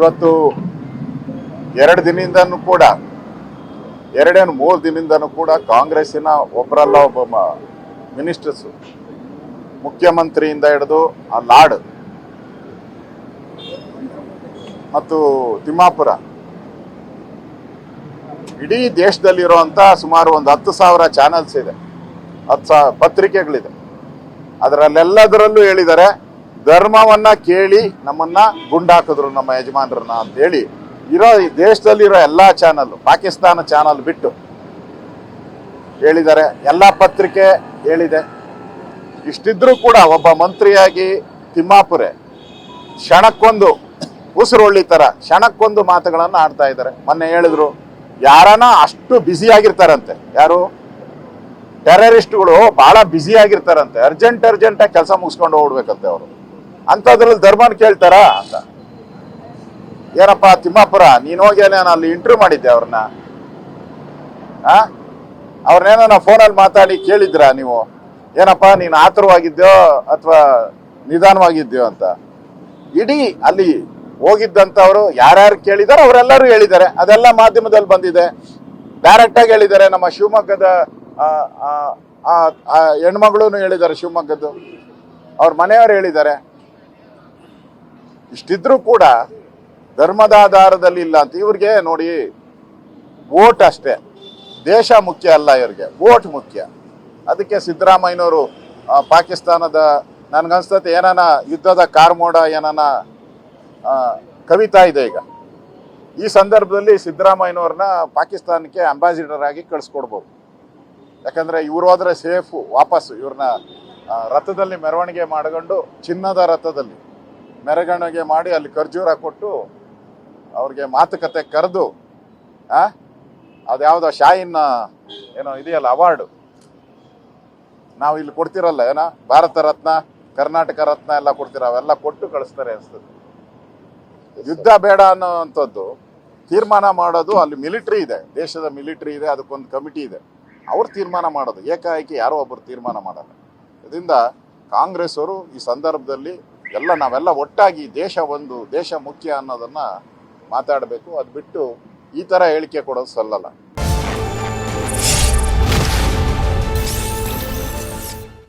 ಇವತ್ತು ಎರಡು ದಿನದಿಂದನೂ ಕೂಡ ಎರಡೇನು ಮೂರು ದಿನದಿಂದನೂ ಕೂಡ ಕಾಂಗ್ರೆಸ್ಸಿನ ಒಬ್ಬರಲ್ಲ ಒಬ್ಬ ಮಿನಿಸ್ಟರ್ಸು, ಮುಖ್ಯಮಂತ್ರಿಯಿಂದ ಹಿಡಿದು ಆ ಲಾಡ್ ಮತ್ತು ತಿಮ್ಮಾಪುರ. ಇಡೀ ದೇಶದಲ್ಲಿರುವಂಥ ಸುಮಾರು ಒಂದು ಹತ್ತು ಸಾವಿರ ಚಾನೆಲ್ಸ್ ಇದೆ, ಹತ್ತು ಸಾವಿರ ಪತ್ರಿಕೆಗಳಿದೆ. ಅದರಲ್ಲೆಲ್ಲದರಲ್ಲೂ ಹೇಳಿದ್ದಾರೆ ಧರ್ಮವನ್ನ ಕೇಳಿ ನಮ್ಮನ್ನ ಗುಂಡಾಕಿದ್ರು ನಮ್ಮ ಯಜಮಾನರನ್ನ ಅಂತ ಹೇಳಿ ಇರೋ ಈ ದೇಶದಲ್ಲಿರೋ ಎಲ್ಲ ಚಾನಲ್ ಪಾಕಿಸ್ತಾನ ಚಾನಲ್ ಬಿಟ್ಟು ಹೇಳಿದ್ದಾರೆ. ಎಲ್ಲ ಪತ್ರಿಕೆ ಹೇಳಿದೆ. ಇಷ್ಟಿದ್ರೂ ಕೂಡ ಒಬ್ಬ ಮಂತ್ರಿಯಾಗಿ ತಿಮ್ಮಾಪುರೆ ಕ್ಷಣಕ್ಕೊಂದು ಉಸಿರುಳ್ಳಿ ತರ, ಕ್ಷಣಕ್ಕೊಂದು ಮಾತುಗಳನ್ನು ಆಡ್ತಾ ಇದ್ದಾರೆ. ಮೊನ್ನೆ ಹೇಳಿದ್ರು, ಯಾರನ ಅಷ್ಟು ಬ್ಯುಸಿ ಆಗಿರ್ತಾರಂತೆ. ಯಾರು? ಟೆರರಿಸ್ಟ್ಗಳು ಬಹಳ ಬ್ಯುಸಿ ಆಗಿರ್ತಾರಂತೆ. ಅರ್ಜೆಂಟ್ ಅರ್ಜೆಂಟ್ ಆಗಿ ಕೆಲಸ ಮುಗಿಸ್ಕೊಂಡು ಹೋಗ್ಬೇಕಂತೆ ಅವರು. ಅಂಥದ್ರಲ್ಲಿ ಧರ್ಮನ ಕೇಳ್ತಾರ ಅಂತ. ಏನಪ್ಪ ತಿಮ್ಮಾಪುರ, ನೀನು ಹೋಗಿ ನಾನು ಅಲ್ಲಿ ಇಂಟರ್ವ್ಯೂ ಮಾಡಿದ್ದೆ ಅವ್ರನ್ನ. ಆ? ಅವ್ರನ್ನೇನೋ ನಾವು ಫೋನಲ್ಲಿ ಮಾತಾಡಿ ಕೇಳಿದ್ರಾ ನೀವು? ಏನಪ್ಪ, ನೀನು ಆತುರವಾಗಿದ್ಯೋ ಅಥವಾ ನಿಧಾನವಾಗಿದ್ಯೋ ಅಂತ. ಇಡೀ ಅಲ್ಲಿ ಹೋಗಿದ್ದಂಥವ್ರು ಯಾರ್ಯಾರು ಕೇಳಿದಾರೋ ಅವರೆಲ್ಲರೂ ಹೇಳಿದ್ದಾರೆ. ಅದೆಲ್ಲ ಮಾಧ್ಯಮದಲ್ಲಿ ಬಂದಿದೆ. ಡೈರೆಕ್ಟ್ ಆಗಿ ಹೇಳಿದ್ದಾರೆ ನಮ್ಮ ಶಿವಮೊಗ್ಗದ ಹೆಣ್ಮಗಳು ಹೇಳಿದ್ದಾರೆ ಶಿವಮೊಗ್ಗದ್ದು. ಅವ್ರ ಮನೆಯವರು ಹೇಳಿದ್ದಾರೆ. ಇಷ್ಟಿದ್ರೂ ಕೂಡ ಧರ್ಮದ ಆಧಾರದಲ್ಲಿ ಇಲ್ಲ ಅಂತ ಇವ್ರಿಗೆ ನೋಡಿ ವೋಟ್ ಅಷ್ಟೇ. ದೇಶ ಮುಖ್ಯ ಅಲ್ಲ ಇವ್ರಿಗೆ. ವೋಟ್ ಮುಖ್ಯ. ಅದಕ್ಕೆ ಸಿದ್ದರಾಮಯ್ಯನವರು ಪಾಕಿಸ್ತಾನದ ನನಗನ್ಸ್ತತೆ ಏನಾನ ಯುದ್ಧದ ಕಾರ್ಮೋಡ ಏನಾನ ಕವಿತಾ ಇದೆ ಈಗ. ಈ ಸಂದರ್ಭದಲ್ಲಿ ಸಿದ್ದರಾಮಯ್ಯನವ್ರನ್ನ ಪಾಕಿಸ್ತಾನಕ್ಕೆ ಅಂಬಾಸಿಡರ್ ಆಗಿ ಕಳಿಸ್ಕೊಡ್ಬೋದು. ಯಾಕಂದ್ರೆ ಇವ್ರು ಹೋದರೆ ಸೇಫು ವಾಪಸ್ ಇವ್ರನ್ನ ರಥದಲ್ಲಿ ಮೆರವಣಿಗೆ ಮಾಡ್ಕೊಂಡು ಚಿನ್ನದ ರಥದಲ್ಲಿ. ಮೆರವಣಿಗೆ ಮಾಡಿ ಅಲ್ಲಿ ಖರ್ಜೂರ ಕೊಟ್ಟು ಅವ್ರಿಗೆ ಮಾತುಕತೆ ಕರೆದು, ಆ, ಅದ್ಯಾವುದೋ ಶಾಯಿನ ಏನೋ ಇದೆಯಲ್ಲ ಅವಾರ್ಡು. ನಾವು ಇಲ್ಲಿ ಕೊಡ್ತಿರಲ್ಲ, ಏನೋ ಭಾರತ ರತ್ನ, ಕರ್ನಾಟಕ ರತ್ನ ಎಲ್ಲ ಕೊಡ್ತೀರ, ಅವೆಲ್ಲ ಕೊಟ್ಟು ಕಳಿಸ್ತಾರೆ ಅನಿಸ್ತದೆ ಯುದ್ಧ ಬೇಡ ಅನ್ನೋವಂಥದ್ದು ತೀರ್ಮಾನ ಮಾಡೋದು ಅಲ್ಲಿ ಮಿಲಿಟ್ರಿ ಇದೆ, ದೇಶದ ಮಿಲಿಟ್ರಿ ಇದೆ, ಅದಕ್ಕೊಂದು ಕಮಿಟಿ ಇದೆ. ಅವ್ರು ತೀರ್ಮಾನ ಮಾಡೋದು, ಏಕಾಏಕಿ ಯಾರೋ ಒಬ್ಬರು ತೀರ್ಮಾನ ಮಾಡಲ್ಲ. ಇದರಿಂದ ಕಾಂಗ್ರೆಸ್ ಅವರು ಈ ಸಂದರ್ಭದಲ್ಲಿ ಎಲ್ಲ ನಾವೆಲ್ಲ ಒಟ್ಟಾಗಿ ದೇಶ ಒಂದು, ದೇಶ ಮುಖ್ಯ ಅನ್ನೋದನ್ನ ಮಾತಾಡಬೇಕು. ಅದು ಬಿಟ್ಟು ಈ ಥರ ಹೇಳಿಕೆ ಕೊಡೋದು ಸಲ್ಲಲ್ಲ.